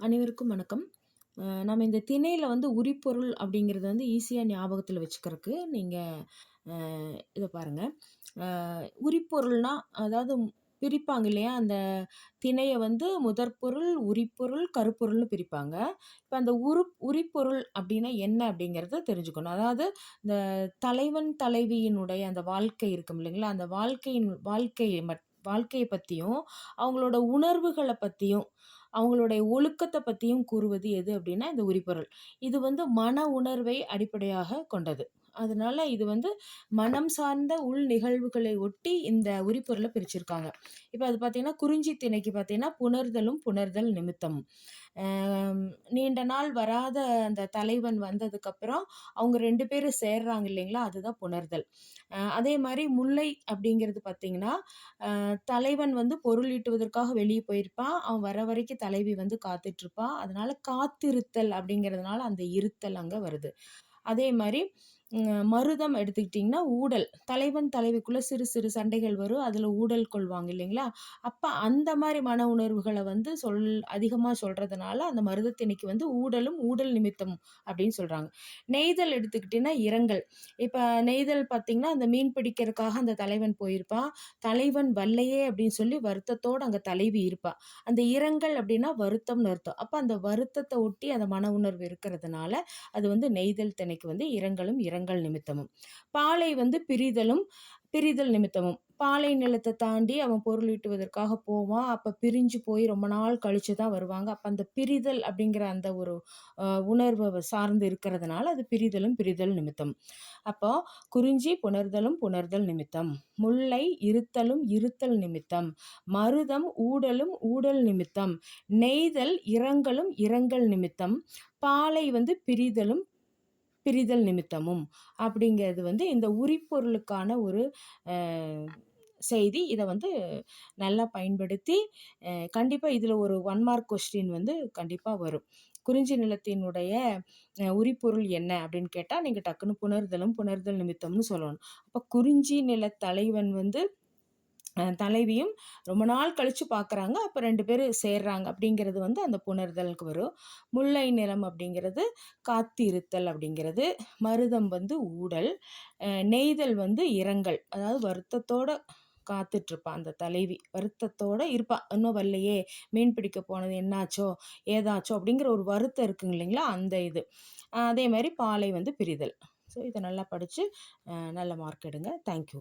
அனைவருக்கும் வணக்கம். நம்ம இந்த திணையில் வந்து உரிப்பொருள் அப்படிங்கிறது வந்து ஈஸியாக ஞாபகத்தில் வச்சுக்கிறதுக்கு நீங்கள் இதை பாருங்கள் உரிப்பொருள்னா அதாவது பிரிப்பாங்க இல்லையா? அந்த திணையை வந்து முதற்பொருள் உரிப்பொருள் கருப்பொருள்னு பிரிப்பாங்க. இப்போ அந்த உரு உரிப்பொருள் அப்படின்னா என்ன அப்படிங்கிறத தெரிஞ்சுக்கணும். அதாவது இந்த தலைவன் தலைவியினுடைய அந்த வாழ்க்கை இருக்கும் இல்லைங்களா? அந்த வாழ்க்கையின் வாழ்க்கையை மட் வாழ்க்கையை பற்றியும் அவங்களோட உணர்வுகளை பற்றியும் அவங்களுடைய ஒழுக்கத்தை பற்றியும் கூறுவது எது அப்படின்னா இந்த உரிப்பொருள் இது வந்து மன உணர்வை அடிப்படையாக கொண்டது. அதனால இது வந்து மனம் சார்ந்த உள் நிகழ்வுகளை ஒட்டி இந்த உரிப்பொருளை பிரிச்சிருக்காங்க. இப்போ அது பார்த்தீங்கன்னா குறிஞ்சி திணைக்கு பார்த்தீங்கன்னா புணர்தலும் புணர்தல் நிமித்தம். நீண்ட நாள் வராத அந்த தலைவன் வந்ததுக்கப்புறம் அவங்க ரெண்டு பேரும் சேர்றாங்க இல்லைங்களா? அதுதான் புணர்தல். அதே மாதிரி முல்லை அப்படிங்கிறது பார்த்தீங்கன்னா தலைவன் வந்து பொருள் ஈட்டுவதற்காக வெளியே போயிருப்பான். அவன் வர வரைக்கும் தலைவி வந்து காத்துட்ருப்பான் அதனால காத்திருத்தல் அப்படிங்கிறதுனால அந்த இருத்தல் அங்கே வருது. அதே மாதிரி மருதம் எடுத்துக்கிட்டிங்கன்னா ஊடல். தலைவன் தலைவிக்குள்ளே சிறு சிறு சண்டைகள் வரும். அதில் ஊடல் கொள்வாங்க இல்லைங்களா? அப்போ அந்த மாதிரி மன உணர்வுகளை வந்து சொல் அதிகமாக சொல்கிறதுனால அந்த மருதத்திணைக்கு வந்து ஊடலும் ஊடல் நிமித்தம் அப்படின்னு சொல்கிறாங்க நெய்தல் எடுத்துக்கிட்டிங்கன்னா இரங்கல். இப்போ நெய்தல் பார்த்திங்கன்னா அந்த மீன் பிடிக்கிறதுக்காக அந்த தலைவன் போயிருப்பான் தலைவன் வல்லையே அப்படின்னு சொல்லி வருத்தத்தோடு அங்கே தலைவி இருப்பாள் அந்த இரங்கல் அப்படின்னா வருத்தம்னு அர்த்தம். அப்போ அந்த வருத்தத்தை ஒட்டி அந்த மன உணர்வு இருக்கிறதுனால அது வந்து நெய்தல் திணைக்கு வந்து இரங்கலும் இறங்க மரங்கள் நிமித்தமும். பாலை வந்து பிரிதலும் பிரிதல் நிமித்தமும். பாலை நிலத்தை தாண்டி அவன் பொருள் ஈட்டுவதற்காக போவான் அப்போ பிரிஞ்சு போய் ரொம்ப நாள் கழித்து தான் வருவாங்க. அப்போ அந்த பிரிதல் அப்படிங்கிற அந்த ஒரு உணர்வை சார்ந்து இருக்கிறதுனால அது பிரிதலும் பிரிதல் நிமித்தம். அப்போ குறிஞ்சி புணர்தலும் புணர்தல் நிமித்தம். முல்லை இருத்தலும் இருத்தல் நிமித்தம். மருதம் ஊடலும் ஊடல் நிமித்தம். நெய்தல் இரங்கலும் இரங்கல் நிமித்தம். பாலை வந்து பிரிதலும் பிரிதல் நிமித்தமும் அப்படிங்கிறது வந்து இந்த உரிப்பொருளுக்கான ஒரு செய்தி. இதை வந்து நல்லா பயன்படுத்தி கண்டிப்பாக இதில் ஒரு ஒன் மார்க் கொஸ்டின் வந்து கண்டிப்பாக வரும். குறிஞ்சி நிலத்தினுடைய உரிப்பொருள் என்ன அப்படின்னு கேட்டால் நீங்கள் டக்குன்னு புணர்தலும் புணர்தல் நிமித்தம்னு சொல்லணும். அப்போ குறிஞ்சி நில தலைவன் வந்து தலைவியும் ரொம்ப நாள் கழித்து பார்க்குறாங்க அப்போ ரெண்டு பேரும் சேர்றாங்க. அப்படிங்கிறது வந்து அந்த புணர்தலுக்கு வரும். முல்லை நிலம் அப்படிங்கிறது காத்திருத்தல் அப்படிங்கிறது. மருதம் வந்து ஊடல். நெய்தல் வந்து இரங்கல். அதாவது வருத்தத்தோட காத்துட்ருப்பான் அந்த தலைவி. வருத்தத்தோடு இருப்பாள் இன்னும் வரலையே. மீன் பிடிக்க போனது என்னாச்சோ ஏதாச்சோ அப்படிங்கிற ஒரு வருத்தம் இருக்குங்க இல்லைங்களா? அந்த இது. அதே மாதிரி பாலை வந்து பிரிதல். ஸோ இதை நல்லா படித்து நல்ல மார்க் எடுங்க. தேங்க்யூ